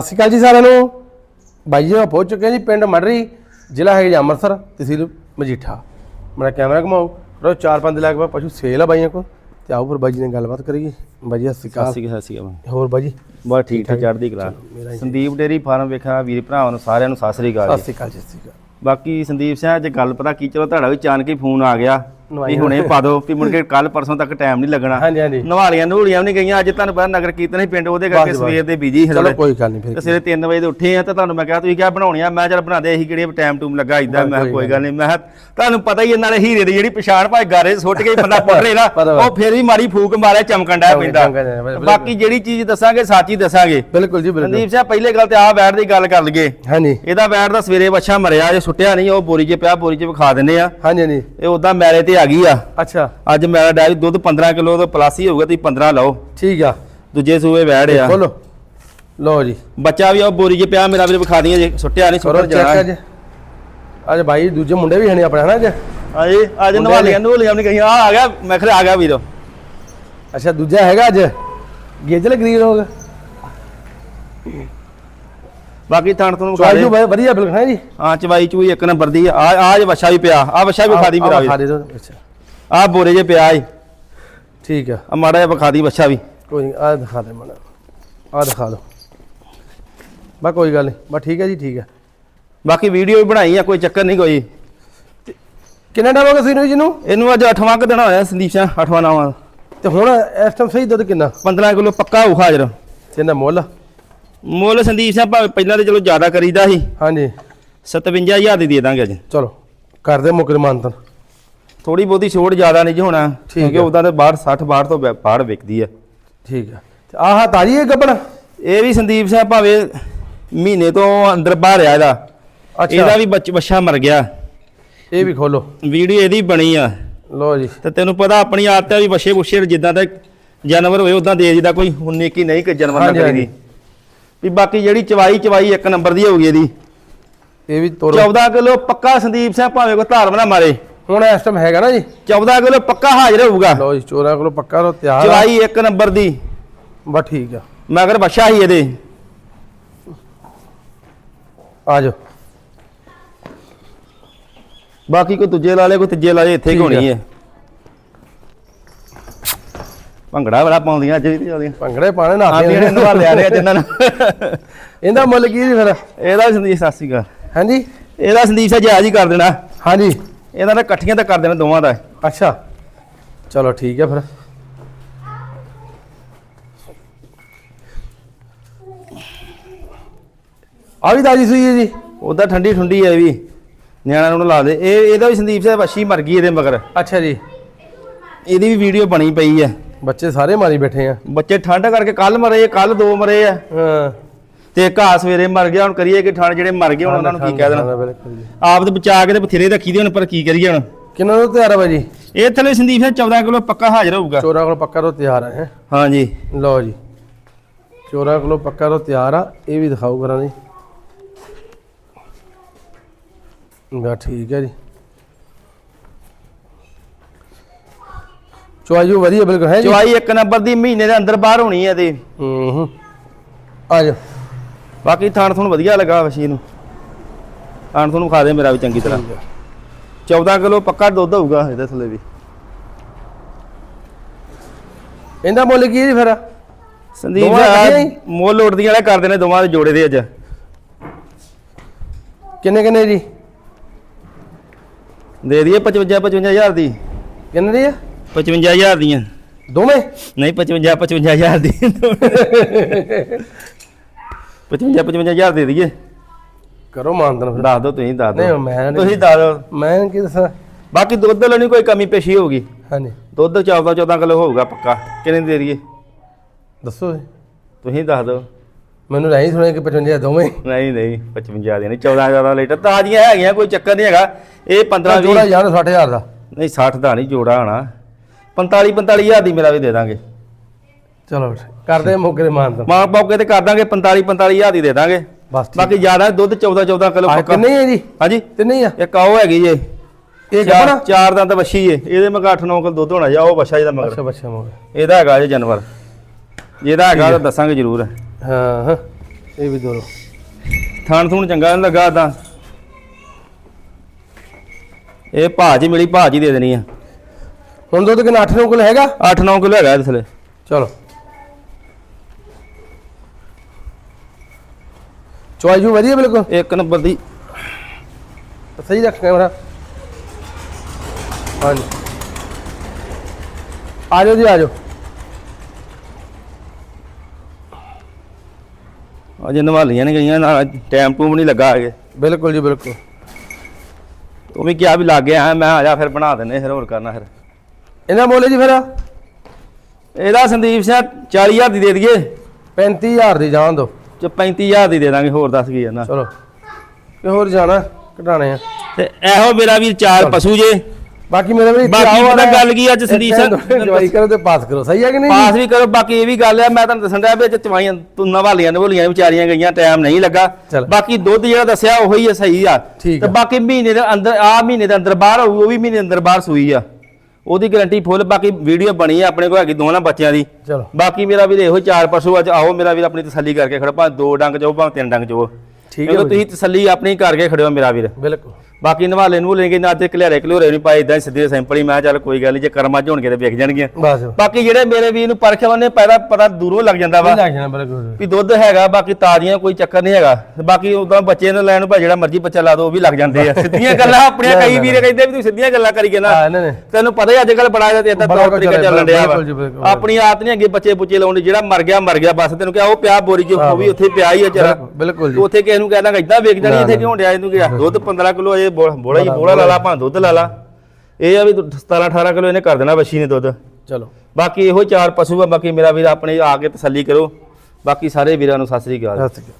ਸਤਿ ਸ਼੍ਰੀ ਅਕਾਲ ਜੀ ਸਾਰਿਆਂ ਨੂੰ। ਬਾਈ ਜੀ ਆਪਾਂ ਪਹੁੰਚ ਚੁੱਕੇ ਹਾਂ ਜੀ ਪਿੰਡ ਮੜਰੀ ਜ਼ਿਲ੍ਹਾ ਹੈ ਜੀ ਅੰਮ੍ਰਿਤਸਰ ਤਹਿਸੀਲ ਮਜੀਠਾ। ਮੇਰਾ ਕੈਮਰਾ ਘਮਾਓ। ਰੋ ਚਾਰ ਪੰਜ ਲੱਖ ਬਾਅਦ ਪਸ਼ੂ ਸੇਲ ਆ ਬਾਈਆਂ ਕੋ ਤੇ ਆਓ ਫਿਰ ਬਾਈ ਜੀ ਨਾਲ ਗੱਲਬਾਤ ਕਰੀਏ। ਬਾਈ ਜੀ ਸਤਿ ਸ਼੍ਰੀ ਅਕਾਲ। ਸਤਿ ਸ਼੍ਰੀ ਅਕਾਲ ਹੋਰ ਬਾਈ ਜੀ? ਬਸ ਠੀਕ ਠਾਕ ਚੜ੍ਹਦੀ ਕਲਾ। ਸੰਦੀਪ ਡੇਰੀ ਫਾਰਮ ਵੇਖਿਆ ਵੀਰ ਭਰਾਵਾਂ ਨੂੰ ਸਾਰਿਆਂ ਨੂੰ ਸਤਿ ਸ਼੍ਰੀ ਅਕਾਲ ਸਤਿ ਜੀ। ਸ਼੍ਰੀ ਅਕਾਲ ਜੀ ਸਤਿ ਸ਼੍ਰੀ ਅਕਾਲ। ਬਾਕੀ ਸੰਦੀਪ ਸਿੰਘ ਅੱਜ ਗੱਲ ਪਤਾ ਕੀ ਚਲੋ ਤੁਹਾਡਾ ਵੀ ਅਚਾਨਕ ਹੀ ਫੋਨ ਆ ਗਿਆ। ਵੀ ਹੁਣੇ। ਪਾ ਦਿਓ ਵੀ ਮੁੜ ਕੇ ਕੱਲ ਪਰਸੋਂ ਤੱਕ ਟਾਈਮ ਨਹੀਂ ਲੱਗਣਾ। ਹਾਂਜੀ ਹਾਂਜੀ। ਨਵਾਲੀਆਂ ਵੀ ਨਹੀਂ ਗਈਆਂ ਅੱਜ ਤੁਹਾਨੂੰ ਪਤਾ ਨਗਰ ਕੀਰਤਨ ਹੀ ਪਿੰਡ ਉਹਦੇ ਕਰਕੇ। ਸਵੇਰ ਦੇ ਬਿਜ਼ੀ ਚਲੋ ਕੋਈ ਗੱਲ ਨਹੀਂ ਫਿਰ ਸਵੇਰੇ 3 ਵਜੇ ਦੇ ਉੱਠੇ ਆ ਤੇ ਤੁਹਾਨੂੰ ਮੈਂ ਕਿਹਾ ਤੁਸੀਂ ਕਿਹਾ ਬਣਾਉਣੀਆਂ ਮੈਂ ਚੱਲ ਬਣਾ ਦੇ ਅਸੀਂ ਕਿਹੜੇ ਟਾਈਮ ਟੂਮ ਲੱਗਾ ਇਦਾਂ ਮੈਂ ਕੋਈ ਗੱਲ ਨਹੀਂ। ਮੈਂ ਤੁਹਾਨੂੰ ਪਤਾ ਹੀ ਇਹਨਾਂ ਨੇ ਹੀਰੇ ਦੀ ਜਿਹੜੀ ਪਛਾਣ ਭਾਈ ਗਾਰੇ ਸੁੱਟ ਕੇ ਹੀ ਬੰਦਾ ਪੁੱਟ ਨਾ ਪਤਾ ਵਾ। ਉਹ ਫੇਰ ਵੀ ਮਾਰੀ ਫੂਕ ਮਾਰਿਆ ਚਮਕਣ ਡਿਆ ਪੈਂਦਾ। ਬਾਕੀ ਜਿਹੜੀ ਚੀਜ਼ ਦੱਸਾਂਗੇ ਸੱਚ ਹੀ ਦੱਸਾਂਗੇ। ਬਿਲਕੁਲ ਜੀ ਬਿਲਕੁਲ। ਸੰਦੀਪ ਸਿੰਘ ਪਹਿਲੇ ਗੱਲ ਤੇ ਆਹ ਬੈਠ ਦੀ ਗੱਲ ਕਰ ਲਈਏ। ਹਾਂਜੀ। ਇਹਦਾ ਬੈਠ ਦਾ ਸਵੇਰੇ ਬੱਚਾ ਮਰਿਆ ਜੇ ਸੁੱਟਿਆ ਨਹੀਂ ਉਹ ਬੋਰੀ 'ਚ ਪਿਆ ਬੋਰੀ 'ਚ ਵਿਖਾ ਦਿੰਨੇ ਆ। ਹਾਂਜੀ ਹਾਂਜੀ। ਇਹ ਉਦਾਂ ਮੈਰੇ ਤੇ ਆ ਗਈ ਆ। ਅੱਛਾ। ਅੱਜ ਮੇਰਾ ਡੈਰੀ ਦੁੱਧ 15 ਕਿਲੋ ਤੋਂ ਪਲੱਸ ਹੀ ਹੋਊਗਾ ਤੁਸੀਂ 15 ਲਓ। ਠੀਕ ਆ। ਦੂਜੇ ਸੂਏ ਬੈਠ ਆ। ਖੋਲੋ। ਲਓ ਜੀ। ਬੱਚਾ ਵੀ ਉਹ ਬੋਰੀ 'ਚ ਪਿਆ ਮੇਰਾ ਵੀ ਵਿਖਾ ਦਈਏ ਜੇ ਸੁੱਟਿਆ ਨਹੀਂ ਚੈੱਕ ਜਾਣਾ। ਅੱਜ। ਅੱਜ ਬਾਈ ਦੂਜੇ ਮੁੰਡੇ ਵੀ ਹਣੇ ਆਪਣੇ ਹਨਾ ਅੱਜ? ਹਾਂਜੀ ਅੱਜ ਨਵਾਲੀਆਂ ਨਵਾਲੀਆਂ ਨਹੀਂ ਕਹੀਆਂ ਆ ਆ ਗਿਆ ਮੈਂ ਖਰੇ ਆ ਗਿਆ ਵੀਰੋ। ਅੱਛਾ ਦੂਜਾ ਹੈਗਾ ਅੱਜ? ਗੇਜਲ ਗਰੀਨ ਹੋ ਗਿਆ। ਬਾਕੀ ਥਣ ਤੁਹਾਨੂੰ ਵਿਖਾ ਚਵਾਈ ਦੇ ਜੋ ਵਧੀਆ ਬਿਲਕੁਲ ਹੈ ਜੀ? ਹਾਂ ਚਵਾਈ ਚੂਈ ਇੱਕ ਨੰਬਰ ਦੀ ਆ। ਆ ਜੇ ਵਛਾ ਵੀ ਪਿਆ। ਆ ਵਛਾ ਵੀ ਵਿਖਾ ਦੀ ਮੇਰਾ ਖਾ ਵੀ। ਦੇ ਦੋ ਅੱਛਾ। ਆ ਬੋਰੇ 'ਚ ਪਿਆ ਈ ਠੀਕ ਆ। ਆ ਮਾੜਾ ਜਿਹਾ ਵਿਖਾ ਦੀ ਵਛਾ ਵੀ। ਕੋਈ ਨਹੀਂ ਆ ਦਿਖਾ ਦੇ ਮਣਾ ਆ ਦਿਖਾ ਦੋ ਬਾ ਕੋਈ ਗੱਲ ਨਹੀਂ ਬਾ ਠੀਕ ਹੈ ਜੀ ਠੀਕ ਹੈ ਬਾਕੀ ਵੀਡੀਓ ਵੀ ਬਣਾਈ ਆ ਕੋਈ ਚੱਕਰ ਨਹੀਂ ਕੋਈ। ਕਿੰਨਾ ਟਾਈਮ ਹੋ ਗਿਆ ਸੀ ਜੀ ਨੂੰ? ਇਹਨੂੰ ਅੱਜ 8ਵਾਂ ਕ ਦਿਨ ਹੋਇਆ ਸੰਦੀਪ ਸਿੰਘ 8ਵਾਂ ਨਾਵਾਂ। ਤੇ ਹੁਣ ਇਸ ਟਾਈਮ ਸਹੀ ਦੁੱਧ ਕਿੰਨਾ? 15 ਕਿਲੋ ਪੱਕਾ ਹੋਊ ਹਾਜ਼ਰ। ਤੇ ਇਹਦਾ ਮੁੱਲ? ਮੁੱਲ ਸੰਦੀਪ ਸਿੰਘ ਭਾਵੇਂ ਪਹਿਲਾਂ ਤੇ ਚਲੋ ਜ਼ਿਆਦਾ ਕਰੀਦਾ ਸੀ। ਹਾਂਜੀ। 57000 ਦੀ ਦੇ ਦਾਂਗੇ ਅੱਜ। ਚਲੋ ਕਰਦੇ ਮੁਕਰ ਮਾਨਤਨ ਥੋੜੀ ਬਹੁਤੀ ਛੋਟ ਜ਼ਿਆਦਾ ਨਹੀਂ ਜੀ ਹੋਣਾ ਕਿਉਂਕਿ ਹੈ। ਉਹਦਾ ਤੇ ਬਾਹਰ 60 62 ਤੋਂ ਬਾਹਰ ਵਿਕਦੀ ਆ। ਠੀਕ ਆ ਤੇ ਆਹ ਤਾਜੀ ਹੈ ਗੱਬਣ? ਇਹ ਵੀ ਸੰਦੀਪ ਸਿੰਘ ਭਾਵੇਂ ਮਹੀਨੇ ਤੋਂ ਅੰਦਰ ਬਾਹਰ ਆ ਇਹਦਾ। ਅੱਛਾ। ਇਹਦਾ ਵੀ ਬੱਚ ਬੱਚਾ ਮਰ ਗਿਆ। ਇਹ ਵੀ ਖੋਲੋ। ਵੀਡੀਓ ਇਹਦੀ ਬਣੀ ਆ। ਲਓ ਜੀ। ਤੇ ਤੈਨੂੰ ਪਤਾ ਆਪਣੀ ਆਦਤ ਆ ਵੀ ਬੱਛੇ ਬੁੱਛੇ ਜਿੱਦਾਂ ਦਾ ਜਾਨਵਰ ਹੋਏ ਉਦਾਂ ਦੇ ਜਿੱਦਾਂ ਕੋਈ ਉਨੀ ਕੀ ਨਹੀਂ ਕਿ ਜਾਨਵਰ ਨਾ ਕਰੀਦੀ ਵੀ ਬਾਕੀ ਜਿਹੜੀ ਚਵਾਈ ਚਵਾਈ ਇੱਕ ਨੰਬਰ ਦੀ ਹੋਊਗੀ ਇਹਦੀ। ਇਹ ਵੀ ਤੋਰੋ 14 ਕਿਲੋ ਪੱਕਾ ਸੰਦੀਪ ਸਿੰਘ ਭਾਵੇਂ ਕੋਈ ਧਾਰਮ ਨਾ ਮਾਰੇ। ਹੁਣ ਇਸ ਟਾਈਮ ਹੈਗਾ ਨਾ ਜੀ। 14 ਕਿਲੋ ਪੱਕਾ ਹਾਜ਼ਰ ਹੋਊਗਾ। ਲਓ ਜੀ ਚੋਰਾਂ ਕੋਲੋਂ ਪੱਕਾ ਰੋ ਤਿਆਰ ਆ। ਚਵਾਈ ਇੱਕ ਨੰਬਰ ਦੀ। ਬਾ ਠੀਕ ਆ। ਮਗਰ ਬੱਛਾ ਹੀ ਇਹਦੇ। ਆ ਜਾਓ। ਬਾਕੀ ਕੋਈ ਦੂਜੇ ਲਾ ਲੇ ਕੋਈ ਤੀਜੇ ਲਾ ਲੇ ਇੱਥੇ ਹੀ ਹੋਣੀ। ਹੈ। ਭੰਗੜਾ ਬੜਾ ਪਾਉਂਦੀਆਂ ਅੱਜ ਵੀ ਤੇ ਜਾਂਦੀਆਂ ਭੰਗੜੇ ਪਾਣੇ ਨਾ ਆਂਦੀਆਂ ਨੇ ਨਵਾਲਿਆ ਰਿਆ ਜਿੰਨਾਂ ਨੂੰ ਇਹਦਾ ਮੁੱਲ ਕੀ ਜੀ ਫਿਰ? ਇਹਦਾ ਸੰਦੀਪ ਸ਼੍ਰੀ ਅਕਾਲ। ਹਾਂਜੀ? ਇਹਦਾ ਸੰਦੀਪ ਸਾਹਿਬ ਜਾਇਜ਼ ਹੀ ਕਰ ਦੇਣਾ। ਹਾਂਜੀ। ਇਹਨਾਂ ਦਾ ਇਕੱਠੀਆਂ ਤਾਂ ਕਰ ਦੇਣਾ ਦੋਵਾਂ ਦਾ। ਅੱਛਾ। ਚਲੋ ਠੀਕ ਹੈ ਫਿਰ। ਆ ਵੀ ਤਾਜੀ ਸੂਈ ਹੈ ਜੀ। ਉਹਦਾ ਠੰਡੀ ਠੁੰਡੀ ਹੈ ਵੀ। ਨਿਆਣਾ ਨੂੰ ਲਾ ਦੇ। ਇਹ ਇਹਦਾ ਵੀ ਸੰਦੀਪ ਸਾਹਿਬ ਅੱਛੀ ਮਰ ਗਈ ਇਹਦੇ ਮਗਰ। ਅੱਛਾ ਜੀ। ਇਹਦੀ ਵੀ ਵੀਡੀਓ ਬਣੀ ਪਈ ਹੈ। ਬੱਚੇ ਸਾਰੇ ਮਾਰੀ ਬੈਠੇ ਆ। ਬੱਚੇ ਠੰਡ ਕਰਕੇ ਕੱਲ ਮਰੇ ਕੱਲ ਦੋ ਮਰੇ ਆ। ਹਾਂ। ਤੇ ਘਾਹ ਸਵੇਰੇ ਮਰ ਗਿਆ ਹੁਣ ਕਰੀਏ ਕਿ ਠੰਡ ਜਿਹੜੇ ਮਰ ਗਏ ਹੁਣ ਉਹਨਾਂ ਨੂੰ ਕੀ ਕਹਿ ਦੇਣਾ? ਆਪ ਤੇ ਬਚਾ ਕੇ ਤੇ ਬਥੇਰੇ ਰੱਖੀ ਦੇ ਹੁਣ ਪਰ ਕੀ ਕਰੀਏ ਹੁਣ? ਕਿੰਨਾ ਨੂੰ ਤਿਆਰ ਆ ਬਾਈ ਜੀ? ਇਹ ਥੱਲੇ ਸੰਦੀਪ ਸਾਹਿਬ 14 ਕਿਲੋ ਪੱਕਾ ਹਾਜ਼ਰ ਹੋਊਗਾ। ਚੋਰਾਂ ਕੋਲ ਪੱਕਾ ਰੋ ਤਿਆਰ ਆ ਹੈਂ। ਹਾਂਜੀ ਲਓ ਜੀ। ਚੋਰਾਂ ਕੋਲੋਂ ਪੱਕਾ ਰੋ ਤਿਆਰ ਆ ਇਹ ਵੀ ਦਿਖਾਓ ਕਰਾਂ ਜੀ ਬਾ ਠੀਕ ਹੈ ਜੀ। ਚੁਆਈ ਵਧੀਆ ਬਿਲਕੁਲ ਹੈ ਜੀ। ਚਵਾਈ ਇੱਕ ਨੰਬਰ ਦੀ ਮਹੀਨੇ ਦੇ ਅੰਦਰ ਬਾਹਰ ਹੋਣੀ ਹੈ ਤੇ ਹੂੰ ਹੂੰ ਆ ਜਾ ਬਾਕੀ ਥਾਣ ਤੁਹਾਨੂੰ ਵਧੀਆ ਲੱਗਾ ਵਸ਼ੀ ਨੂੰ ਥਾਣ ਤੁਹਾਨੂੰ ਖਾ ਦੇ ਮੇਰਾ ਵੀ ਚੰਗੀ ਤਰ੍ਹਾਂ। 14 ਕਿਲੋ ਪੱਕਾ ਦੁੱਧ ਹੋਊਗਾ ਇਹਦੇ ਥੱਲੇ ਵੀ। ਇਹਦਾ ਮੁੱਲ ਕੀ ਹੈ ਜੀ ਫਿਰ? ਸੰਦੀਪ ਦੋਵਾਂ? ਮੁੱਲ ਉੜਦੀਆਂ ਵਾਲੇ ਕਰਦੇ ਨੇ ਦੋਵਾਂ ਦੇ ਜੋੜੇ ਦੇ ਅੱਜ। ਕਿੰਨੇ ਕਿੰਨੇ ਜੀ? ਦੇ ਦਈਏ 55 55000 ਦੀ। ਕਿੰਨੇ ਦੀ ਆ? 55000 ਦੀਆਂ। ਦੋਵੇਂ? ਨਹੀਂ 55 55000 ਦੀ। 55 55000 ਦੇ ਦਈਏ। ਕਰੋ ਮਾਨਦਨ ਫਿਰ। ਦੱਸ ਦਿਓ ਤੁਸੀਂ ਦੱਸ ਨਹੀਂ ਦਿਓ। ਮੈਂ ਨਹੀਂ- ਤੁਸੀਂ ਦੱਸ ਦਿਓ। ਮੈਂ ਕੀ ਦੱਸਾਂ? ਬਾਕੀ ਦੁੱਧ ਲੈਣੀ ਕੋਈ ਕਮੀ ਪੇਸ਼ੀ ਹੋਊਗੀ। ਹਾਂਜੀ। ਦੁੱਧ 14 14 ਕਿਲੋ ਹੋਊਗਾ ਪੱਕਾ। ਕਿੰਨੇ ਦੀ ਦੇ ਦਈਏ? ਦੱਸੋ ਜੀ। ਤੁਸੀਂ ਦੱਸ ਦਿਓ। ਮੈਨੂੰ ਨਹੀਂ ਸੁਣਿਆ ਕਿ 55 ਦੋਵੇਂ। ਨਹੀਂ ਨਹੀਂ 55 ਦੀ ਨਹੀਂ 14 ਜ਼ਿਆਦਾ ਲੀਟਰ। ਤਾਜ਼ੀਆਂ ਹੈਗੀਆਂ ਕੋਈ ਚੱਕਰ ਨਹੀਂ ਹੈਗਾ। ਇਹ 15 ਜੋੜਾ 20 ਯਾਰ 60000 ਦਾ। ਨਹੀਂ 60 ਦਾ ਨਹੀਂ ਜੋੜਾ ਹੋਣਾ। 45 45000 ਦੀ ਮੇਰਾ ਵੀ ਦੇ ਦਾਂਗੇ। ਚਲੋ ਕਰਦੇ ਮੌਕੇ ਦੇ ਮਾਨਦਨ ਮਾਂ ਪੌਕੇ ਤੇ ਕਰ ਦਾਂਗੇ 45 45000 ਦੀ ਦੇ ਦਾਂਗੇ। ਬਸ ਠੀਕ। ਬਾਕੀ ਜ਼ਿਆਦਾ ਦੁੱਧ 14 14 ਕਿਲੋ ਆ ਪੱਕਾ। ਕਿੰਨੇ ਹੈ ਜੀ? ਹਾਂਜੀ। ਤਿੰਨੇ ਹੀ ਆ? ਇੱਕ ਆਓ ਹੈਗੀ ਜੇ। ਇਹ ਚਾਰ ਗੱਬਣਾ ਚਾਰ ਦੰਦ ਵੱਛੀ ਏ ਇਹਦੇ ਮਗਾ 8 9 ਕਿਲੋ ਦੁੱਧ ਹੋਣਾ ਜਾਂ। ਉਹ ਵੱਛਾ ਜਿਹਦਾ ਮਗਰ। ਅੱਛਾ ਬੱਚਾ ਮੌਕੇ ਇਹਦਾ ਹੈਗਾ ਜੇ ਜਾਨਵਰ। ਜਿਹਦਾ ਹੈਗਾ ਤਾਂ ਦੱਸਾਂਗੇ ਜ਼ਰੂਰ। ਹਾਂ ਹਾਂ। ਇਹ ਵੀ ਦੋਨੋਂ ਥਾਣ ਥੂਣ ਚੰਗਾ ਨੀ ਲੱਗਾ ਤਾਂ ਇਹ ਭਾਅ ਹੀ ਮਿਲੀ ਭਾਅ ਹੀ ਦੇ ਦੇਣੀ ਆ। ਹੁਣ ਦੁੱਧ ਕਿੰਨਾ? 8 9 ਕਿਲੋ ਹੈਗਾ? 8-9 ਕਿਲੋ ਹੈਗਾ ਇਹਦੇ ਥਲੇ। ਚਲੋ। ਚੁਆਈ ਜੂ ਵਧੀਆ ਬਿਲਕੁਲ? ਇੱਕ ਨੰਬਰ ਦੀ। ਸਹੀ ਰੱਖ ਕੈਮਰਾ। ਹਾਂਜੀ। ਆ ਜਾਓ ਜੀ ਆ ਜਾਓ। ਅਜੇ ਨਵਾਲੀਆਂ ਨਹੀਂ ਗਈਆਂ ਨਾਲ ਟਾਈਮ ਟੂਮ ਨਹੀਂ ਲੱਗਾ ਹੈਗੇ ਬਿਲਕੁਲ ਜੀ ਬਿਲਕੁਲ। ਤੂੰ ਵੀ ਕਿਹਾ ਵੀ ਲੱਗ ਗਿਆ ਮੈਂ ਆ ਜਾ ਫਿਰ ਬਣਾ ਦਿੰਨੇ ਫਿਰ ਹੋਰ ਕਰਨਾ ਫਿਰ। ਇਹਨਾਂ ਬੋਲੇ ਜੀ ਫਿਰ। ਇਹਦਾ ਸੰਦੀਪ ਸਿੰਘ 40000 ਦੀ ਦੇ ਦਈਏ। 35000 ਦੀ ਜਾਣ ਦੋ। ਚ 35000 ਦੀ ਦੇ ਦਾਂਗੇ ਹੋਰ ਦੱਸ ਕੀ ਜਾਂਦਾ ਚਲੋ। ਤੇ ਹੋਰ ਜਾਣਾ ਘਟਾਣੇ ਆ। ਤੇ ਇਹੋ ਮੇਰਾ ਵੀਰ ਚਾਰ ਪਸ਼ੂ ਜੇ। ਬਾਕੀ ਮੇਰੇ ਵੀ ਬਾਕੀ ਪਤਾ ਗੱਲ ਕੀ ਅੱਜ ਸੰਦੀਪ ਸਿੰਘ- ਜਵਾਈ ਕਰੋ ਤੇ ਪਾਸ ਕਰੋ। ਸਹੀ ਹੈ ਕਿ ਨਹੀਂ? ਪਾਸ ਵੀ ਕਰੋ ਬਾਕੀ ਇਹ ਵੀ ਗੱਲ ਹੈ ਮੈਂ ਤੁਹਾਨੂੰ ਦੱਸਣ ਡਿਆ ਵੀ ਅੱਜ ਚਵਾਈਆਂ ਤੁੰਨਾ ਵਾਲੀਆਂ ਨੇ ਬੋਲੀਆਂ ਵਿਚਾਰੀਆਂ ਗਈਆਂ ਟਾਈਮ ਨਹੀਂ ਲੱਗਾ। ਬਾਕੀ ਦੁੱਧ ਜਿਹੜਾ ਦੱਸਿਆ ਉਹੀ ਹੈ ਸਹੀ ਆ। ਤੇ ਆ। ਬਾਕੀ ਮਹੀਨੇ ਦੇ ਅੰਦਰ ਆ ਮਹੀਨੇ ਦੇ ਅੰਦਰ ਬਾਹਰ ਹੋਊ ਉਹ ਵੀ ਮਹੀਨੇ ਦੇ ਅੰਦਰ ਬਾਹਰ ਸੂਈ ਆ। ਉਹਦੀ ਗਾਰੰਟੀ ਫੁੱਲ ਬਾਕੀ ਵੀਡੀਓ ਬਣੀ ਆ ਆਪਣੇ ਕੋਲ ਹੈਗੀ ਦੋਨਾਂ ਬੱਚਿਆਂ ਦੀ। ਚਲੋ। ਬਾਕੀ ਮੇਰਾ ਵੀਰ ਇਹੋ ਚਾਰ ਪਸ਼ੂ ਅੱਜ ਆਓ ਮੇਰਾ ਵੀਰ ਆਪਣੀ ਤਸੱਲੀ ਕਰਕੇ ਖੜੋ ਭਾਵੇਂ ਦੋ ਡੰਗ ਚੋ ਭਾਵੇਂ ਤਿੰਨ ਡੰਗ ਚੋ ਠੀਕ ਹੈ। ਤੁਸੀਂ ਤਸੱਲੀ ਆਪਣੀ ਕਰਕੇ ਖੜਿਓ ਮੇਰਾ ਵੀਰ। ਬਿਲਕੁਲ। ਬਾਕੀ ਨਵਾਲੇ ਨੂੰ ਲੈਣਗੇ ਨਾ ਤੇ ਘਲਿਆਰੇ ਘਲੂਰੇ ਨਹੀਂ ਪਾਏ ਇਦਾਂ ਸਿੱਧੇ ਸਿੰਪਲ ਹੀ। ਮੈਂ ਚੱਲ ਕੋਈ ਗੱਲ ਨਹੀਂ ਜੇ ਕਰਮਾਂ ਚ ਹੋਣਗੇ ਤੇ ਵਿਕ ਜਾਣਗੀਆਂ। ਬਸ। ਬਾਕੀ ਜਿਹੜੇ ਮੇਰੇ ਵੀਰ ਨੂੰ ਪਰਖਿਆ ਉਹਨੇ ਪਹਿਲਾਂ ਪਤਾ ਦੂਰੋਂ ਲੱਗ ਜਾਂਦਾ ਵਾ। ਲੱਗ ਜਾਣਾ ਬਿਲਕੁਲ। ਵੀ ਦੁੱਧ ਹੈਗਾ ਬਾਕੀ ਤਾਜ਼ੀਆਂ ਕੋਈ ਚੱਕਰ ਨਹੀਂ ਹੈਗਾ। ਬਾਕੀ ਉਦਾਂ ਬੱਚੇ ਨੂੰ ਲੈਣ ਭਾਵੇਂ ਜਿਹੜਾ ਮਰਜ਼ੀ ਬੱਚਾ ਲਾ ਦੋ ਉਹ ਵੀ ਲੱਗ ਜਾਂਦੇ ਆ। ਸਿੱਧੀਆਂ ਗੱਲਾਂ ਆਪਣੀਆਂ ਕਈ ਵੀਰੇ ਕਹਿੰਦੇ ਵੀ ਤੂੰ ਸਿੱਧੀਆਂ ਗੱਲਾਂ ਕਰੀਏ ਨਾ। ਤੈਨੂੰ ਪਤਾ ਹੀ ਅੱਜ ਕੱਲ ਬੜਾ ਜਿਹਾ ਇਦਾਂ ਤੌਰ ਤਰੀਕਾ ਚੱਲਣ ਡਿਆ। ਵਾ। ਆਪਣੀ ਆਦਤ ਨਹੀਂ ਅੱਗੇ ਬੱਚੇ ਬੁੱਚੇ ਲਾਉਣ ਜਿਹੜਾ ਮਰ ਗਿਆ ਮਰ ਗਿਆ ਬਸ। ਤੈਨੂੰ ਕਿਹਾ ਉਹ ਪਿਆ ਬੋਰੀ 'ਚ ਉਹ ਵੀ ਉੱਥੇ ਪਿਆ ਹੀ ਆ ਚਰਾ ਬਿਲਕੁਲ ਜੀ। ਉੱਥੇ ਕਿਸੇ ਨੂੰ ਕਹਿਣਾ ਇਦਾਂ ਵੇਚ ਜਾਣੀ ਇੱਥੇ ਕਿਉਂ ਡਿਆ ਇਹਨੂੰ ਕਿਹਾ? ਦੁੱਧ 15 ਕਿਲੋ ਇਹ ਬੋਲਾ ਬੋਲਾ ਹੀ ਬੋਲਾ ਲਾ ਲਾ ਭਾਂ ਦੁੱਧ ਲਾ ਲਾ ਇਹ ਆ ਵੀ 17 18 ਕਿਲੋ ਇਹਨੇ ਕਰ ਦੇਣਾ ਬੱਛੀ ਨੇ ਦੁੱਧ। ਚਲੋ। ਬਾਕੀ ਇਹੋ ਚਾਰ ਪਸ਼ੂ ਆ ਬਾਕੀ ਮੇਰਾ ਵੀਰ ਆਪਣੇ ਆ ਕੇ ਤਸੱਲੀ ਕਰੋ। ਬਾਕੀ ਸਾਰੇ ਵੀਰਾਂ ਨੂੰ ਸਤਿ ਸ੍ਰੀ ਅਕਾਲ। ਸਤਿ ਸ਼੍ਰੀ ਅਕਾਲ।